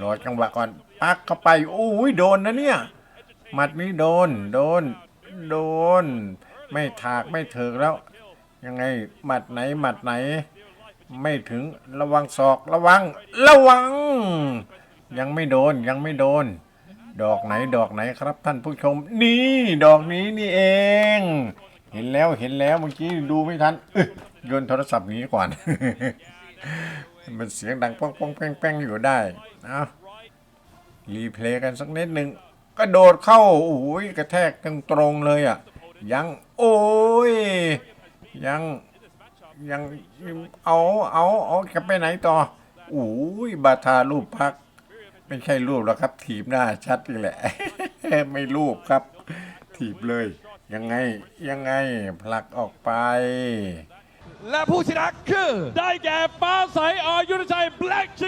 รอจังหวะก่อนปักเข้าไปโอ้ยโดนนะเนี่ยหมัดนี้โดน โดน โดน ไม่ถากไม่เถิกแล้ว ยังไงหมัดไหนหมัดไหน ไม่ถึงระวังศอกระวัง ระวัง ยังไม่โดนยังไม่โดน ดอกไหนดอกไหนครับท่านผู้ชม นี่ดอกนี้นี่เอง เห็นแล้วเห็นแล้วเมื่อกี้ดูไม่ทันเอ้ยโยนโทรศัพท์นี้ก่อน มันเสียงดังป้องป้องแป้งแป้งอยู่ได้เอารีเพลย์กันสักนิดหนึ่งกระโดดเข้าโอ้ยกระแทกตรงตรงๆเลยอะ ยังโอ้ยยังยังเอาเอาเอาจะไปไหนต่อโอ้ยบาทารูปพัก ไม่ใช่รูปหรอกครับ ถีบหน้าชัดนี่แหละ ไม่รูปครับ ถีบเลย ยังไงยังไงผลักออกไป และผู้ชนะคือ ได้แก่ฟ้าใสอยุทธชัย Black Team from Thailand